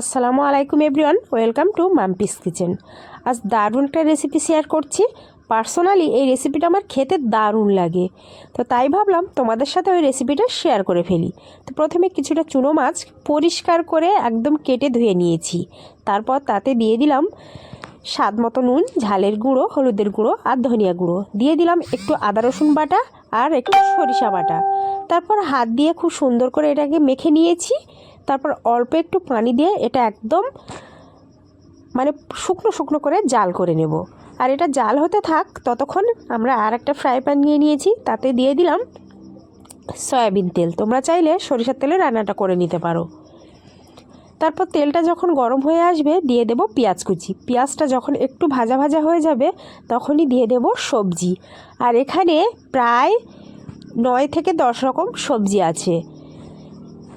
আসসালামু আলাইকুম everyone, welcome to Mampi's kitchen. আজ দারুণ একটা রেসিপি শেয়ার করছি। পার্সোনালি এই রেসিপিটা আমার খেতে দারুণ লাগে। তো তাই ভাবলাম তোমাদের সাথে ওই রেসিপিটা শেয়ার করে ফেলি। তো প্রথমে কিছুটা চুনো মাছ পরিষ্কার করে একদম কেটে ধুয়ে নিয়েছি। তারপর তাতে দিয়ে দিলাম স্বাদ মতো নুন, ঝালের গুঁড়ো, হলুদের গুঁড়ো আর ধনিয়া গুঁড়ো। দিয়ে দিলাম একটু আদা, রসুন বাটা আর একটু সরিষা বাটা। তারপর হাত দিয়ে খুব সুন্দর করে এটাকে মেখে নিয়েছি। তারপর অল্প একটু পানি দিয়ে এটা একদম মানে শুকনো শুকনো করে জাল করে নেব। আর এটা জাল হতে থাক, ততক্ষণ আমরা আর একটা ফ্রাই প্যান নিয়ে নিয়েছি, তাতে দিয়ে দিলাম সয়াবিন তেল। তোমরা চাইলে সরিষার তেলে রান্নাটা করে নিতে পারো। তারপর তেলটা যখন গরম হয়ে আসবে, দিয়ে দেব পেঁয়াজ কুচি। পেঁয়াজটা যখন একটু ভাজা ভাজা হয়ে যাবে, তখনই দিয়ে দেব সবজি। আর এখানে প্রায় নয় থেকে দশ রকম সবজি আছে।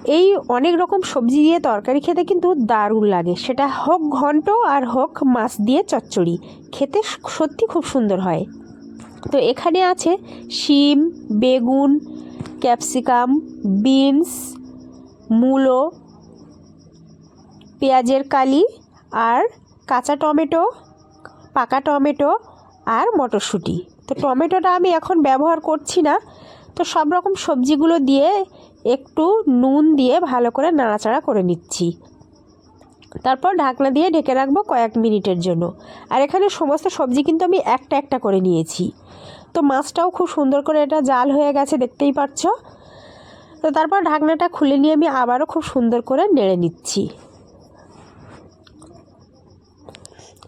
এই অনেক রকম সবজি দিয়ে তরকারি খেতে কিন্তু দারুণ লাগে। সেটা হোক ঘন্ট আর হোক মাছ দিয়ে চচ্চড়ি। খেতে সত্যি খুব সুন্দর হয়। তো এখানে আছে শিম, বেগুন, ক্যাপসিকাম, বিনস, মূলো, পেঁয়াজের কালি আর কাঁচা টমেটো, পাকা টমেটো আর মটরশুঁটি। তো টমেটোটা আমি এখন ব্যবহার করছি না। তো সব রকম সবজিগুলো দিয়ে একটু নুন দিয়ে ভালো করে নাড়াচাড়া করে নিচ্ছি। তারপর ঢাকনা দিয়ে ঢেকে রাখব কয়েক মিনিটের জন্য। আর এখানে সমস্ত সবজি কিন্তু আমি একটা একটা করে নিয়েছি। তো মাছটাও খুব সুন্দর করে এটা জাল হয়ে গেছে, দেখতেই পাচ্ছ তো তারপর ঢাকনাটা খুলে নিয়ে আমি আবারও খুব সুন্দর করে নেড়ে নিচ্ছি।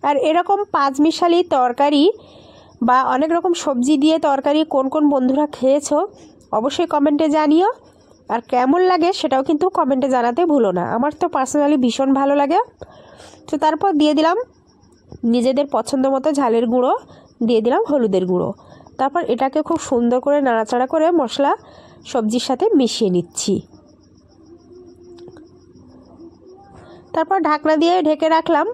আর এরকম পাঁচমিশালি তরকারি বা অনেক রকম সবজি দিয়ে তরকারি কোন কোন বন্ধুরা খেয়েছো, অবশ্যই কমেন্টে জানিও। আর কেমন লাগে সেটাও কিন্তু কমেন্টে জানাতে ভুলো না। আমার তো পার্সোনালি ভীষণ ভালো লাগে। তো তারপর দিয়ে দিলাম নিজেদের পছন্দ মতো ঝালের গুঁড়ো, দিয়ে দিলাম হলুদের গুঁড়ো। তারপর এটাকে খুব সুন্দর করে নাড়াচাড়া করে মশলা সবজির সাথে মিশিয়ে নিচ্ছি। তারপর ঢাকনা দিয়ে ঢেকে রাখলাম।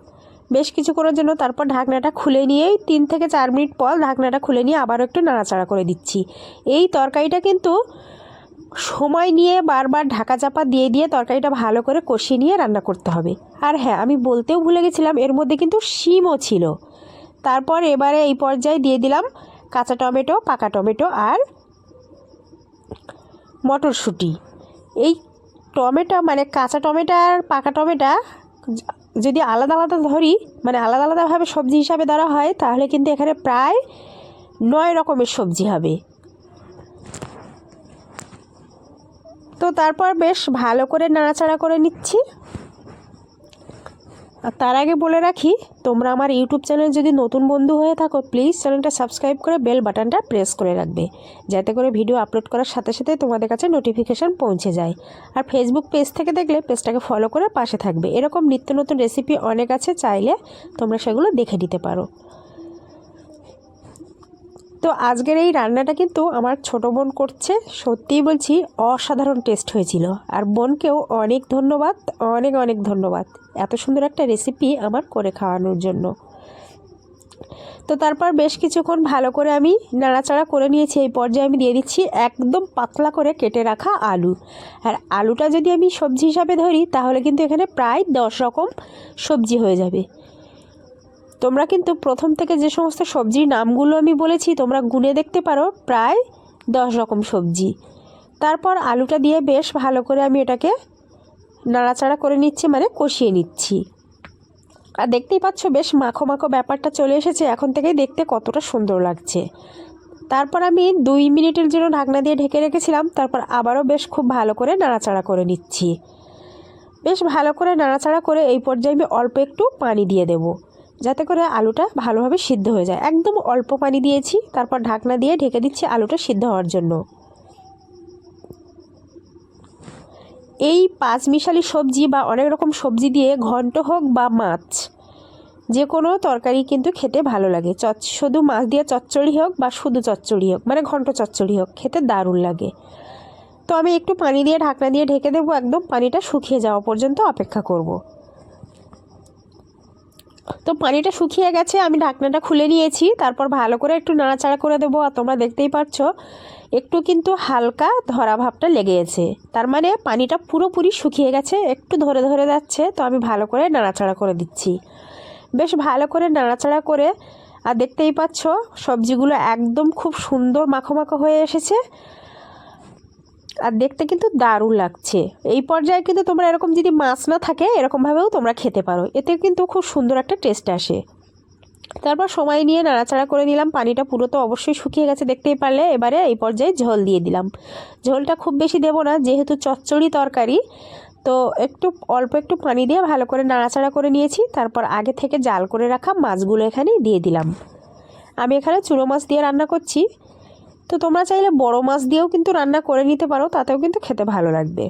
বেশ কিছুক্ষণের জন্য তারপর ঢাকনাটা খুলে নিয়েই তিন থেকে চার মিনিট পর ঢাকনাটা খুলে নিয়ে আবারও একটু নাড়াচাড়া করে দিচ্ছি। এই তরকারিটা কিন্তু সময় নিয়ে বারবার ঢাকা চাপা দিয়ে দিয়ে তরকারিটা ভালো করে কষিয়ে নিয়ে রান্না করতে হবে। আর হ্যাঁ আমি বলতেও ভুলে গেছিলাম, এর মধ্যে কিন্তু শিমও ছিল। তারপর এবারে এই পর্যায়ে দিয়ে দিলাম কাঁচা টমেটো, পাকা টমেটো আর মটরশুঁটি। এই টমেটো মানে কাঁচা টমেটো আর পাকা টমেটো যদি আলাদা আলাদা ধরি মানে আলাদা আলাদাভাবে সবজি হিসাবে ধরা হয়, তাহলে কিন্তু এখানে প্রায় নয় রকমের সবজি হবে। তো তারপর বেশ ভালো করে নাড়াচাড়া করে নিচ্ছি। আর তার আগে বলে রাখি, তোমরা আমার ইউটিউব চ্যানেল যদি নতুন বন্ধু হয়ে থাকো প্লিজ চ্যানেলটা সাবস্ক্রাইব করে বেল বাটনটা প্রেস করে রাখবে। যাতে করে ভিডিও আপলোড করার সাথে সাথে তোমাদের কাছে নোটিফিকেশান পৌঁছে যায়। আর ফেসবুক পেজ থেকে দেখলে পেজটাকে ফলো করে পাশে থাকবে। এরকম নিত্য নতুন রেসিপি অনেক আছে, চাইলে তোমরা সেগুলো দেখে নিতে পারো। তো আজকের এই রান্নাটা কিন্তু আমার ছোট বোন করছে। সত্যিই বলছি, অসাধারণ টেস্ট হয়েছিল। আর বোনকেও অনেক ধন্যবাদ, অনেক অনেক ধন্যবাদ। এত সুন্দর একটা রেসিপি আমার করে খাওয়ানোর জন্য। তো তারপর বেশ কিছুক্ষণ ভালো করে আমি নাড়াচাড়া করে নিয়েছি। এই পর্যায়ে আমি দিয়ে দিচ্ছি একদম পাতলা করে কেটে রাখা আলু। আর আলুটা যদি আমি সবজি হিসাবে ধরি, তাহলে কিন্তু এখানে প্রায় দশ রকম সবজি হয়ে যাবে। তোমরা কিন্তু প্রথম থেকে যে সমস্ত সবজির নামগুলো আমি বলেছি, তোমরা গুনে দেখতে পারো, প্রায় দশ রকম সবজি। তারপর আলুটা দিয়ে বেশ ভালো করে আমি এটাকে নাড়াচাড়া করে নিচ্ছি মানে কষিয়ে নিচ্ছি। আর দেখতেই পাচ্ছ বেশ মাখো মাখো ব্যাপারটা চলে এসেছে, এখন থেকেই দেখতে কতটা সুন্দর লাগছে। তারপর আমি দুই মিনিটের জন্য ঢাকনা দিয়ে ঢেকে রেখেছিলাম, তারপর আবারও বেশ খুব ভালো করে নাড়াচাড়া করে নিচ্ছি। বেশ ভালো করে নাড়াচাড়া করে এই পর্যায়ে আমি অল্প একটু পানি দিয়ে দেবো। যাতে করে আলুটা ভালোভাবে সিদ্ধ হয়ে যায়। একদম অল্প পানি দিয়েছি, তারপর ঢাকনা দিয়ে ঢেকে দিচ্ছি আলুটা সিদ্ধ হওয়ার জন্য। এই পাঁচমিশালি সবজি বা অনেক রকম সবজি দিয়ে ঘন্ট হোক বা মাছ যে কোনো তরকারি কিন্তু খেতে ভালো লাগে। চচ, শুধু মাছ দিয়ে চচ্চড়ি হোক বা শুধু চচ্চড়ি হোক মানে ঘন্ট চচ্চড়ি হোক, খেতে দারুণ লাগে। তো আমি একটু পানি দিয়ে ঢাকনা দিয়ে ঢেকে দেবো, একদম পানিটা শুকিয়ে যাওয়া পর্যন্ত অপেক্ষা করব। তো পানিটা শুকিয়ে গেছে, আমি ঢাকনাটা খুলে নিয়েছি। তারপর ভালো করে একটু নাড়াচাড়া করে দেবো, আর তোমরা দেখতেই পাচ্ছ একটু কিন্তু হালকা ধরা ভাবটা লেগেছে। তার মানে পানিটা পুরোপুরি শুকিয়ে গেছে, একটু ধরে ধরে যাচ্ছে, তো আমি ভালো করে নাড়াচাড়া করে দিচ্ছি। বেশ ভালো করে নাড়াচাড়া করে, আর দেখতেই পাচ্ছ, সবজিগুলো একদম খুব সুন্দর মাখো মাখো হয়ে এসেছে। আর দেখতে কিন্তু দারুণ লাগছে। এই পর্যায়ে কিন্তু তোমরা এরকম যদি মাছ না থাকে, এরকমভাবেও তোমরা খেতে পারো। এতে কিন্তু খুব সুন্দর একটা টেস্ট আসে। তারপর সময় নিয়ে নাড়াচাড়া করে নিলাম। পানিটা পুরো তো অবশ্যই শুকিয়ে গেছে, দেখতেই পারলে। এবারে এই পর্যায়ে ঝোল দিয়ে দিলাম। ঝোলটা খুব বেশি দেবো না, যেহেতু চচ্চড়ি তরকারি, তো একটু অল্প একটু পানি দিয়ে ভালো করে নাড়াচাড়া করে নিয়েছি। তারপর আগে থেকে জাল করে রাখা মাছগুলো এখানে দিয়ে দিলাম। আমি এখানে চুনো মাছ দিয়ে রান্না করছি। তো তোমরা চাইলে বড় মাছ দিয়েও কিন্তু রান্না করে নিতে পারো, তাতেও কিন্তু খেতে ভালো লাগবে।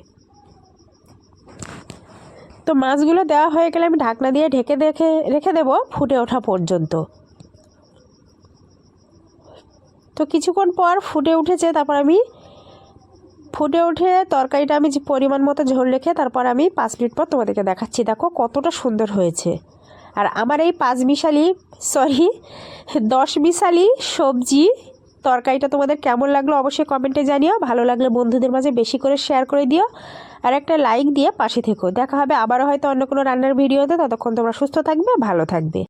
তো মাছগুলো দেওয়া হয়ে গেলে আমি ঢাকনা দিয়ে ঢেকে দেখে, রেখে দেবো ফুটে ওঠা পর্যন্ত। তো কিছুক্ষণ পর ফুটে উঠেছে, তারপর আমি ফুটে উঠে তরকারিটা আমি পরিমাণ মতো ঝোল রেখে তারপর আমি পাঁচ মিনিট পর তোমাদেরকে দেখাচ্ছি। দেখো কতটা সুন্দর হয়েছে। আর আমার এই পাঁচ মিশালি, সরি, দশ মিশালি সবজি তরকারিটা তোমাদের কেমন লাগল অবশ্যই কমেন্টে জানিও। ভালো লাগলে বন্ধুদের মাঝে বেশি করে শেয়ার করে দিও। আর একটা লাইক দিয়ে পাশে থেকো। দেখা হবে আবারও হয়তো অন্য কোনো রান্নার ভিডিওতে ততক্ষণ তোমরা সুস্থ থাকবে, ভালো থাকবে।